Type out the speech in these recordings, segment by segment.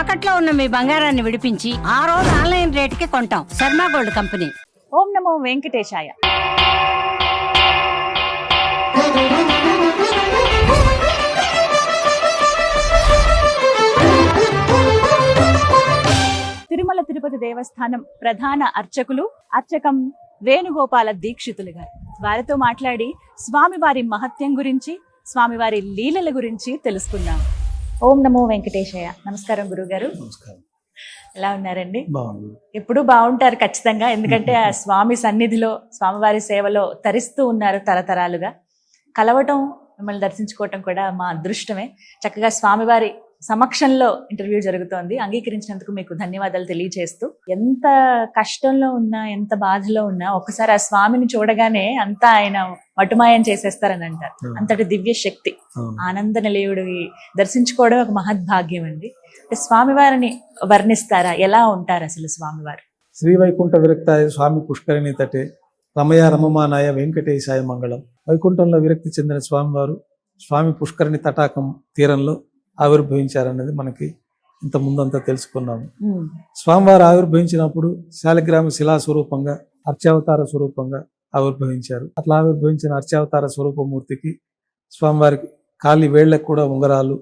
తాకట్లో ఉన్న మీ బంగారాన్ని విడిపించి ఆ రోజు ఆన్లైన్ రేటుకి కొంటాం. Sharma gold company. ఓం నమో వెంకటేశాయ. తిరుమల తిరుపతి దేవస్థానం ప్రధాన అర్చకులు అర్చకం వేణుగోపాల దీక్షితులు గారు. వారితో మాట్లాడి స్వామివారి మహత్యం గురించి స్వామివారి లీలల గురించి తెలుసుకుందాం. ఓం నమో వెంకటేశయ్య. నమస్కారం గురుగారు. నమస్కారం. ఎలా ఉన్నారండి? ఎప్పుడు బాగుంటారు ఖచ్చితంగా. ఎందుకంటే ఆ స్వామి సన్నిధిలో స్వామివారి సేవలో తరిస్తూ ఉన్నారు తరతరాలుగా. కలవటం మిమ్మల్ని దర్శించుకోవటం కూడా మా అదృష్టమే. చక్కగా స్వామివారి సమక్షంలో ఇంటర్వ్యూ జరుగుతోంది. అంగీకరించినందుకు మీకు ధన్యవాదాలు తెలియజేస్తూ. ఎంత కష్టంలో ఉన్నా ఎంత బాధలో ఉన్నా ఒకసారి ఆ స్వామిని చూడగానే అంతా ఆయన మటుమాయం చేసేస్తారని అంటారు. అంతటి దివ్య శక్తి. ఆనంద నిలయుడు దర్శించుకోవడం ఒక మహద్భాగ్యం అండి స్వామివారిని వర్ణిస్తారా? ఎలా ఉంటారు అసలు స్వామివారు? శ్రీ వైకుంఠ విరక్తాయ స్వామి పుష్కరిణి తటే రమయ రమమానాయ వెంకటేశాయ మంగళం. వైకుంఠంలో విరక్తి చెందిన స్వామివారు స్వామి పుష్కరిణి తటాకం తీరంలో ఆవిర్భవించారన్నది మనకి ఇంత ముందంతా తెలుసుకున్నాము. స్వామివారు ఆవిర్భవించినప్పుడు శాలిగ్రామ శిలా స్వరూపంగా అర్చావతార స్వరూపంగా ఆవిర్భవించారు. అట్లా ఆవిర్భవించిన అర్చావతార స్వరూపమూర్తికి స్వామివారికి కాలి వేళ్ళకు కూడా ఉంగరాలు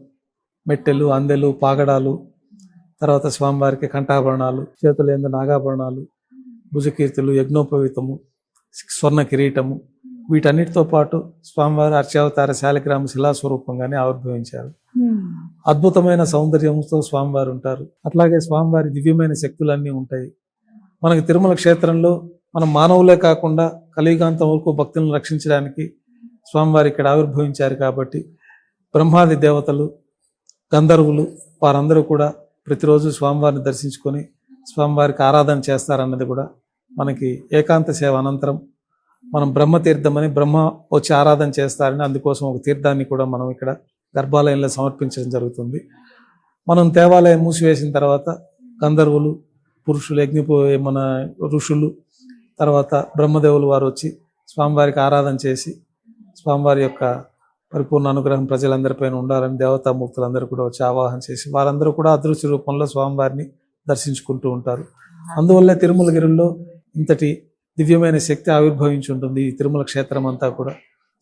మెట్టెలు అందెలు పాగడాలు తర్వాత స్వామివారికి కంఠాభరణాలు చేతులేందు నాగాభరణాలు భుజకీర్తులు యజ్ఞోపవీతము స్వర్ణ కిరీటము వీటన్నిటితో పాటు స్వామివారి అర్చావతార శాలిగ్రామ శిలా స్వరూపంగానే ఆవిర్భవించారు అద్భుతమైన సౌందర్యంతో స్వామివారు ఉంటారు. అట్లాగే స్వామివారి దివ్యమైన శక్తులన్నీ ఉంటాయి. మనకి తిరుమల క్షేత్రంలో మనం మానవులే కాకుండా కలియుగాంతం వరకు భక్తులను రక్షించడానికి స్వామివారు ఇక్కడ ఆవిర్భవించారు కాబట్టి బ్రహ్మాది దేవతలు గంధర్వులు వారందరూ కూడా ప్రతిరోజు స్వామివారిని దర్శించుకొని స్వామివారికి ఆరాధన చేస్తారన్నది కూడా మనకి ఏకాంత సేవ అనంతరం మనం బ్రహ్మ అని బ్రహ్మ వచ్చి ఆరాధన చేస్తారని అందుకోసం ఒక తీర్థాన్ని కూడా మనం ఇక్కడ గర్భాలయంలో సమర్పించడం జరుగుతుంది. మనం దేవాలయం మూసివేసిన తర్వాత గంధర్వులు పురుషులు యజ్ఞ మన ఋషులు తర్వాత బ్రహ్మదేవులు వారు వచ్చి స్వామివారికి ఆరాధన చేసి స్వామివారి యొక్క పరిపూర్ణ అనుగ్రహం ప్రజలందరిపైన ఉండాలని దేవతామూర్తులందరూ కూడా వచ్చి ఆవాహన చేసి వారందరూ కూడా అదృశ్య రూపంలో స్వామివారిని దర్శించుకుంటూ ఉంటారు. అందువల్లే తిరుమలగిరిలో ఇంతటి దివ్యమైన శక్తి ఆవిర్భవించి ఉంటుంది ఈ తిరుమల క్షేత్రం అంతా కూడా.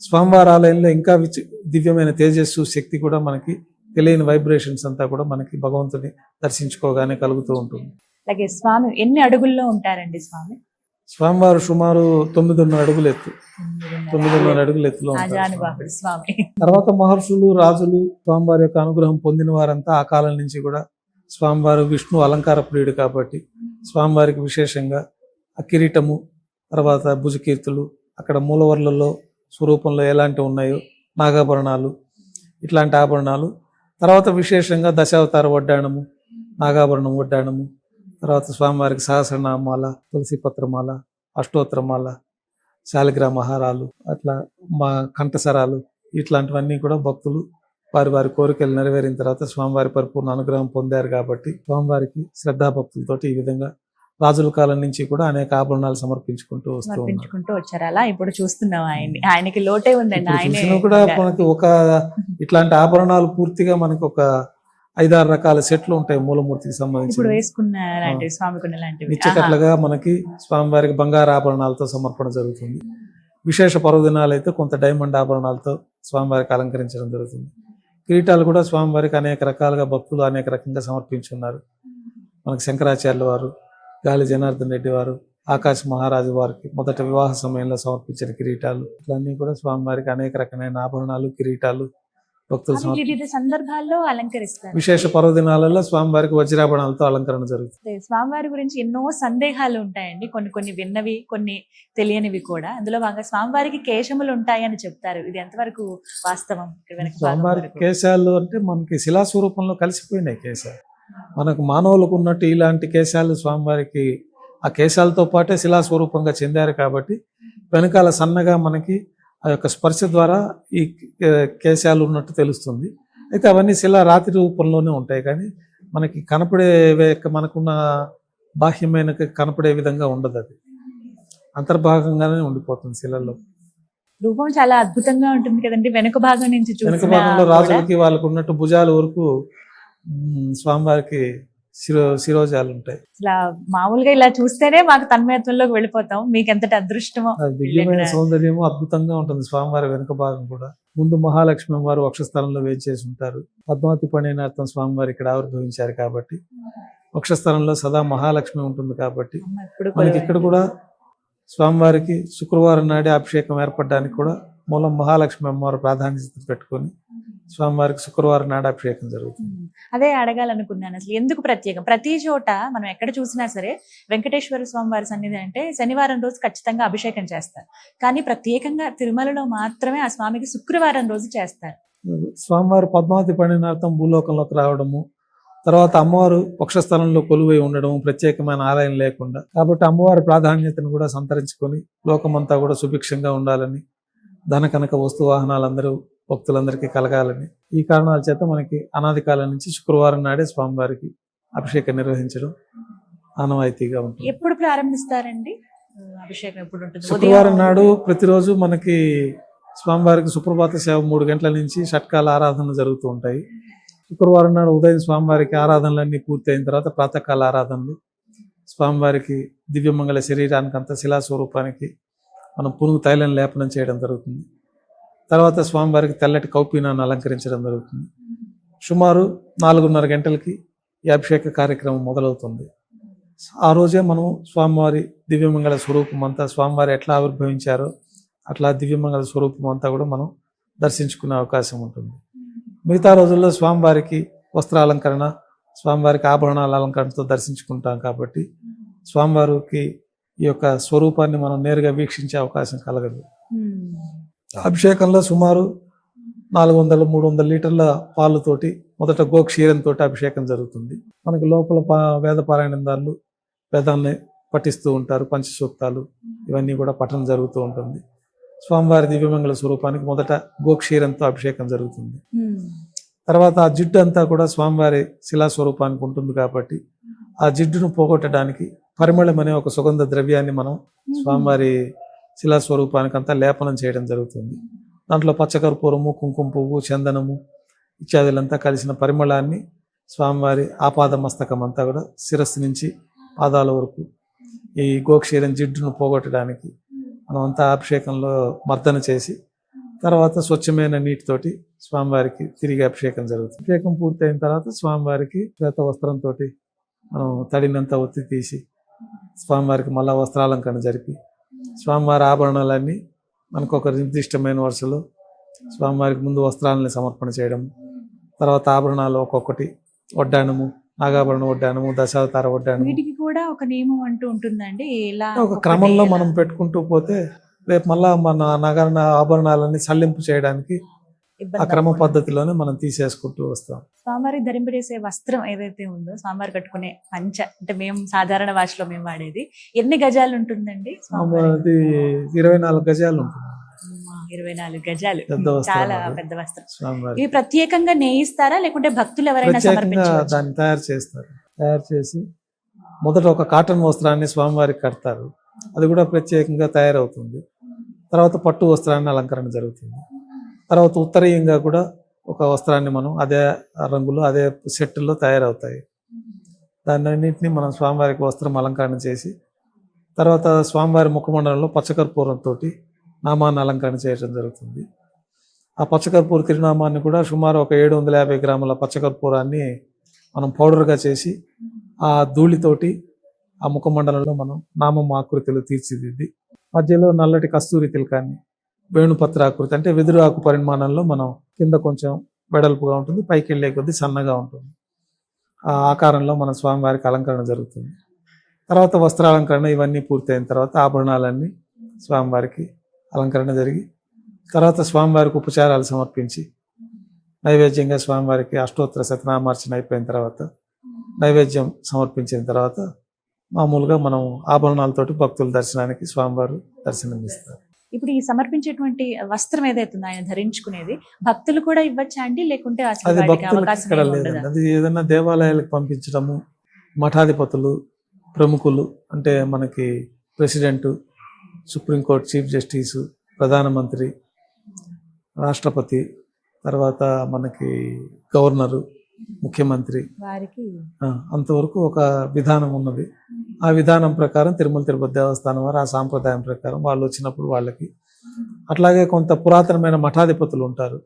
స్వామివారి ఆలయంలో ఇంకా విచి దివ్యమైన తేజస్సు శక్తి కూడా మనకి తెలియని వైబ్రేషన్స్ అంతా కూడా మనకి భగవంతుని దర్శించుకోగానే కలుగుతూ ఉంటుంది. అలాగే స్వామి ఎన్ని అడుగుల్లో ఉంటారండి స్వామి? స్వామివారు సుమారు తొమ్మిదిన్నర అడుగులు ఎత్తు. తొమ్మిదిన్నర. అడుగులు ఎత్తులో ఉంటారు ఆజానుబాహుడు స్వామి. తర్వాత మహర్షులు రాజులు స్వామివారి యొక్క అనుగ్రహం పొందిన వారంతా ఆ కాలం నుంచి కూడా స్వామివారు విష్ణు అలంకార ప్రియుడు కాబట్టి స్వామివారికి విశేషంగా ఆ కిరీటము తర్వాత భుజకీర్తులు అక్కడ మూలవర్లలో స్వరూపంలో ఎలాంటి ఉన్నాయో నాగాభరణాలు ఇట్లాంటి ఆభరణాలు. తర్వాత విశేషంగా దశావతార వడ్డాణము నాగాభరణం వడ్డాణము తర్వాత స్వామివారికి సహస్రనామాల తులసి పత్రమాల అష్టోత్తరమాల శాలిగ్రామ హారాలు అట్లా మా కంఠసరాలు ఇట్లాంటివన్నీ కూడా భక్తులు వారి వారి కోరికలు నెరవేరిన తర్వాత స్వామివారి పరిపూర్ణ అనుగ్రహం పొందారు కాబట్టి స్వామివారికి శ్రద్ధాభక్తులతోటి ఈ విధంగా రాజుల కాలం నుంచి కూడా అనేక ఆభరణాలు సమర్పించుకుంటూ వస్తూ సమర్పించుకుంటూ వచ్చారు. అలా ఇప్పుడు చూస్తున్నాం ఆయన్ని. ఆయనకి లోటే ఉందండి. ఇప్పుడు ఆయనే కూడా మనకి ఒక ఇట్లాంటి ఆభరణాలు పూర్తిగా మనకి ఒక ఐదారు రకాల సెట్లు ఉంటాయి మూలమూర్తికి ఇప్పుడు సంబంధించి వేసుకున్న లాంటివి స్వామికున్న లాంటివి. నిత్యకట్లుగా మనకి స్వామివారికి బంగారు ఆభరణాలతో సమర్పణ జరుగుతుంది. విశేష పర్వదినాలు అయితే కొంత డైమండ్ ఆభరణాలతో స్వామివారికి అలంకరించడం జరుగుతుంది. కిరీటాలు కూడా స్వామివారికి అనేక రకాలుగా భక్తులు అనేక రకంగా సమర్పించున్నారు. మనకి శంకరాచార్యుల వారు గాలి జనార్దన్ రెడ్డి వారు ఆకాశ మహారాజు వారికి మొదట వివాహ సమయంలో సమర్పించిన కిరీటాలు. ఇట్లన్నీ కూడా స్వామివారికి అనేక రకమైన ఆభరణాలు కిరీటాలు భక్తులు సందర్భాల్లో అలంకరిస్తారు. విశేష పర్వదినాలలో స్వామివారికి వజ్రాభరణాలతో అలంకరణ జరుగుతుంది. స్వామివారి గురించి ఎన్నో సందేహాలు ఉంటాయండి. కొన్ని కొన్ని విన్నవి కొన్ని తెలియనివి కూడా. అందులో భాగంగా స్వామివారికి కేశములు ఉంటాయని చెప్తారు. ఇది ఎంతవరకు వాస్తవం? వరకు. కేశాలు అంటే మనకి శిలాస్వరూపంలో కలిసిపోయినాయి కేశాలు. మనకు మానవులకు ఉన్నట్టు ఇలాంటి కేశాలు స్వామివారికి ఆ కేశాలతో పాటే శిలాస్వరూపంగా చెందారు కాబట్టి వెనకాల సన్నగా మనకి ఆ యొక్క స్పర్శ ద్వారా ఈ కేశాలు ఉన్నట్టు తెలుస్తుంది. అయితే అవన్నీ శిలా రాతి రూపంలోనే ఉంటాయి కానీ మనకి కనపడే మనకున్న బాహ్యమైన కనపడే విధంగా ఉండదు అది. అంతర్భాగంగానే ఉండిపోతుంది శిలలో రూపం చాలా అద్భుతంగా ఉంటుంది కదండి. వెనుక భాగం నుంచి వెనక భాగంలో రాజులకి వాళ్ళకు ఉన్నట్టు భుజాల వరకు స్వామివారికి శిరో శిరోజాలు ఉంటాయి. అసలు మామూలుగా ఇలా చూస్తేనే మాకు తన్మయత్వంలోకి వెళ్ళిపోతాం. మీకు ఎంతటి అదృష్టమో అది దివ్యమైన సౌందర్యము అద్భుతంగా ఉంటుంది. స్వామివారి వెనుక భాగం కూడా. ముందు మహాలక్ష్మి వారు వక్షస్థలంలో వేచేసి ఉంటారు. పద్మావతి పండినార్థం స్వామివారు ఇక్కడ ఆవిర్భవించారు కాబట్టి. వక్షస్థలంలో సదా మహాలక్ష్మి ఉంటుంది కాబట్టి. మనకి ఇక్కడ కూడా స్వామివారికి శుక్రవారం నాడే అభిషేకం ఏర్పడడానికి కూడా మూలం మహాలక్ష్మి అమ్మవారు ప్రాధాన్యత పెట్టుకొని స్వామివారికి శుక్రవారం నాడు అభిషేకం జరుగుతుంది. అదే అడగాలనుకున్నాను అసలు. ఎందుకు ప్రత్యేకం? ప్రతి చోట మనం ఎక్కడ చూసినా సరే వెంకటేశ్వర స్వామి వారి సన్నిధి అంటే శనివారం రోజు ఖచ్చితంగా అభిషేకం చేస్తారు. కానీ ప్రత్యేకంగా తిరుమలలో మాత్రమే ఆ స్వామికి శుక్రవారం రోజు చేస్తారు. స్వామివారు పద్మావతి పండినార్థం భూలోకంలోకి రావడము తర్వాత అమ్మవారు వక్షస్థలంలో కొలువై ఉండడం ప్రత్యేకమైన ఆలయం లేకుండా. కాబట్టి అమ్మవారి ప్రాధాన్యతను కూడా సంతరించుకొని లోకమంతా కూడా సుభిక్షంగా ఉండాలని ధన కనక వస్తు వాహనాలందరూ భక్తులందరికీ కలగాలని. ఈ కారణాల చేత మనకి అనాది కాలం నుంచి శుక్రవారం నాడే స్వామివారికి అభిషేకం నిర్వహించడం ఆనవాయితీగా ఉంటుంది. ఎప్పుడు ప్రారంభిస్తారండి? ఆ, అభిషేకం ఎప్పుడు ఉంటుంది? శుక్రవారం నాడు ప్రతిరోజు మనకి స్వామివారికి సుప్రభాత సేవ మూడు గంటల నుంచి షట్కాల ఆరాధనలు జరుగుతూ ఉంటాయి. శుక్రవారం నాడు ఉదయం స్వామివారికి ఆరాధనలన్నీ పూర్తయిన తర్వాత ప్రాతకాల ఆరాధనలు. స్వామివారికి దివ్యమంగళ శరీరానికి అంత శిలా స్వరూపానికి మనం పునుగు తైలం లేపనం చేయడం జరుగుతుంది. తర్వాత స్వామివారికి తెల్లటి కౌపీనాన్ని అలంకరించడం జరుగుతుంది. సుమారు నాలుగున్నర గంటలకి ఈ అభిషేక కార్యక్రమం మొదలవుతుంది. ఆ రోజే మనం స్వామివారి దివ్యమంగళ స్వరూపం అంతా స్వామివారి ఎట్లా ఆవిర్భవించారో అట్లా దివ్యమంగళ స్వరూపం అంతా కూడా మనం దర్శించుకునే అవకాశం ఉంటుంది. మిగతా రోజుల్లో స్వామివారికి వస్త్రాలంకరణ స్వామివారికి ఆభరణాల అలంకరణతో దర్శించుకుంటాం కాబట్టి స్వామివారికి ఈ యొక్క స్వరూపాన్ని మనం నేరుగా వీక్షించే అవకాశం కలగదు. Hmm. అభిషేకంలో సుమారు నాలుగు వందల మూడు వందల లీటర్ల పాలుతోటి మొదట గోక్షీరంతో అభిషేకం జరుగుతుంది. మనకి లోపల వేద పారాయణదారులు వేదాన్ని పఠిస్తూ ఉంటారు పంచసూక్తాలు ఇవన్నీ కూడా పఠనం జరుగుతూ ఉంటుంది. స్వామివారి దివ్యమంగళ స్వరూపానికి మొదట గోక్షీరంతో అభిషేకం జరుగుతుంది. ఉమ్. తర్వాత ఆ జిడ్డు అంతా కూడా స్వామివారి శిలా స్వరూపానికి ఉంటుంది కాబట్టి ఆ జిడ్డును పోగొట్టడానికి పరిమళం అనే ఒక సుగంధ ద్రవ్యాన్ని మనం స్వామివారి శిలాస్వరూపానికి అంతా లేపనం చేయడం జరుగుతుంది. దాంట్లో పచ్చకర్పూరము కుంకుమ పువ్వు చందనము ఇత్యాదులంతా కలిసిన పరిమళాన్ని స్వామివారి ఆపాద మస్తకం అంతా కూడా శిరస్సు నుంచి పాదాల వరకు ఈ గోక్షీరం జిడ్డును పోగొట్టడానికి మనం అంతా అభిషేకంలో మర్దన చేసి తర్వాత స్వచ్ఛమైన నీటితోటి స్వామివారికి తిరిగి అభిషేకం జరుగుతుంది. అభిషేకం పూర్తయిన తర్వాత స్వామివారికి శ్వేత వస్త్రంతో మనం తడినంత ఒత్తి తీసి స్వామివారికి మళ్ళా వస్త్రాలంకరణ జరిపి స్వామివారి ఆభరణాలన్నీ మనకు ఒక నిర్దిష్టమైన వరుసలో స్వామివారికి ముందు వస్త్రాలని సమర్పణ చేయడం తర్వాత ఆభరణాలు ఒక్కొక్కటి వడ్డానము నాగాభరణ వడ్డానము దశావతార వడ్డానము. వీటికి కూడా ఒక నియమం అంటూ ఉంటుందండి ఇలా ఒక క్రమంలో మనం పెట్టుకుంటూ పోతే రేపు మళ్ళా మన నగర ఆభరణాలన్నీ సల్లింపు చేయడానికి ఆ ఇబ్బంది క్రమ అవ్వకుండా. పద్ధతిలోనే మనం తీసేసుకుంటూ వస్తాం. స్వామివారికి ధరింపజేసే వస్త్రం ఏదైతే ఉందో స్వామివారి కట్టుకునే పంచ అంటే మేము సాధారణ భాషలో మేము వాడేది ఎన్ని గజాలు ఉంటుందండి స్వామివారి? అది ఇరవై నాలుగు గజాలు ఉంటుంది. ఇరవై నాలుగు గజాలు. చాలా. పెద్ద వస్త్రం. స్వామివారి. ఇవి ప్రత్యేకంగా నేయిస్తారా? లేకుంటే భక్తులు ఎవరైనా దాన్ని తయారు చేస్తారు. తయారు చేసి మొదట ఒక కాటన్ వస్త్రాన్ని స్వామివారికి కడతారు. అది కూడా ప్రత్యేకంగా తయారవుతుంది. తర్వాత పట్టు వస్త్రాన్ని అలంకరణ జరుగుతుంది. తర్వాత ఉత్తరీయంగా కూడా ఒక వస్త్రాన్ని మనం అదే రంగులో అదే సెట్టుల్లో తయారవుతాయి. దాన్నింటినీ మనం స్వామివారికి వస్త్రం అలంకరణ చేసి తర్వాత స్వామివారి ముఖమండలంలో పచ్చకర్పూరంతో నామాన్ని అలంకరణ చేయడం జరుగుతుంది. ఆ పచ్చకర్పూర తిరునామాన్ని కూడా సుమారు ఒక ఏడు వందల యాభై గ్రాముల పచ్చకర్పూరాన్ని మనం పౌడర్గా చేసి ఆ ధూళితోటి ఆ ముఖమండలంలో మనం నామం ఆకృతిలో తీర్చిదిద్ది మధ్యలో నల్లటి కస్తూరి తిలకాన్ని వేణుపత్ర ఆకృతి అంటే వెదురు ఆకు పరిమాణంలో మనం కింద కొంచెం వెడల్పుగా ఉంటుంది పైకి వెళ్ళే కొద్దీ సన్నగా ఉంటుంది. ఆ ఆకారంలో మన స్వామివారికి అలంకరణ జరుగుతుంది. తర్వాత వస్త్రాలంకరణ ఇవన్నీ పూర్తయిన తర్వాత ఆభరణాలన్నీ స్వామివారికి అలంకరణ జరిగి తర్వాత స్వామివారికి ఉపచారాలు సమర్పించి నైవేద్యంగా స్వామివారికి అష్టోత్తర శతనామార్చన అయిపోయిన తర్వాత నైవేద్యం సమర్పించిన తర్వాత మామూలుగా మనం ఆభరణాలతోటి భక్తుల దర్శనానికి స్వామివారు దర్శనం ఇస్తారు ఇప్పుడు ఈ సమర్పించేటువంటి వస్త్రం ఏదైతే ఉందో ఆయన ధరించుకునేది భక్తులు కూడా ఇవ్వచ్చా అండి? లేకుంటే అది ఏదైనా దేవాలయాలకు పంపించడము మఠాధిపతులు ప్రముఖులు అంటే మనకి ప్రెసిడెంట్ సుప్రీంకోర్టు చీఫ్ జస్టిస్ ప్రధానమంత్రి రాష్ట్రపతి తర్వాత మనకి గవర్నరు ముఖ్యమంత్రి. వారికి అంతవరకు ఒక విధానం ఉన్నది. ఆ విధానం ప్రకారం తిరుమల తిరుపతి దేవస్థానం వారు ఆ సాంప్రదాయం ప్రకారం వాళ్ళు వచ్చినప్పుడు వాళ్ళకి. అట్లాగే కొంత పురాతనమైన మఠాధిపతులు ఉంటారు.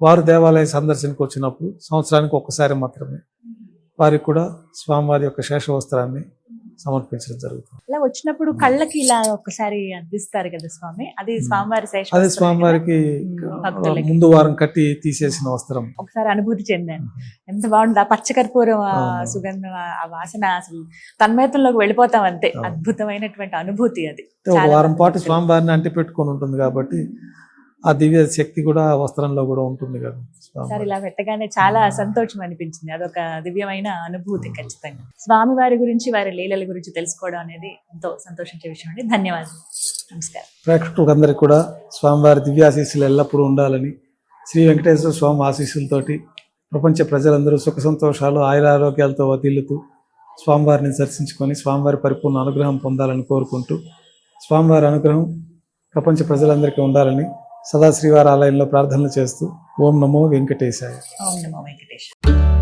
వారు దేవాలయ సందర్శనకు వచ్చినప్పుడు సంవత్సరానికి ఒక్కసారి మాత్రమే వారికి కూడా స్వామివారి యొక్క శేష వస్త్రాన్ని సమర్పించడం జరుగుతుంది. అలా వచ్చినప్పుడు కళ్ళకి ఇలా ఒకసారి అందిస్తారు కదా స్వామి? అది స్వామివారి శేష అదే? స్వామివారికి భక్తులకి. ముందు వారం కట్టి తీసేసిన వస్త్రం. ఒకసారి అనుభూతి చెందాను. ఎంత బాగుంది ఆ పచ్చకర్పూరం. సుగంధం ఆ- వాసన అసలు తన్మయతంలోకి వెళ్ళిపోతాం అంతే. అద్భుతమైనటువంటి అనుభూతి అది. వారం పాటు. స్వామివారిని అంటి పెట్టుకొని ఉంటుంది కాబట్టి ఆ దివ్య శక్తి కూడా వస్త్రంలో కూడా ఉంటుంది కదా స్వామివారి. ఇలా పెట్టగానే చాలా సంతోషం అనిపించింది. అదొక దివ్యమైన అనుభూతి ఖచ్చితంగా. స్వామి వారి గురించి వారి లీలల గురించి తెలుసుకోవడం అనేది ఎంతో సంతోషించే విషయం అండి. ధన్యవాదాలు. నమస్కారం. ప్రేక్షకులందరికీ కూడా స్వామివారి దివ్యాశీస్సులు ఎల్లప్పుడూ ఉండాలని శ్రీ వెంకటేశ్వర స్వామి ఆశీస్సులతోటి ప్రపంచ ప్రజలందరూ సుఖ సంతోషాలు ఆయురారోగ్యాలతో వదిల్లుతూ స్వామివారిని దర్శించుకొని స్వామివారి పరిపూర్ణ అనుగ్రహం పొందాలని కోరుకుంటూ స్వామివారి అనుగ్రహం ప్రపంచ ప్రజలందరికీ ఉండాలని సదాశ్రీవారి ఆలయంలో ప్రార్థనలు చేస్తూ ఓం నమో వెంకటేశాయ. ఓం నమో వెంకటేశ్వర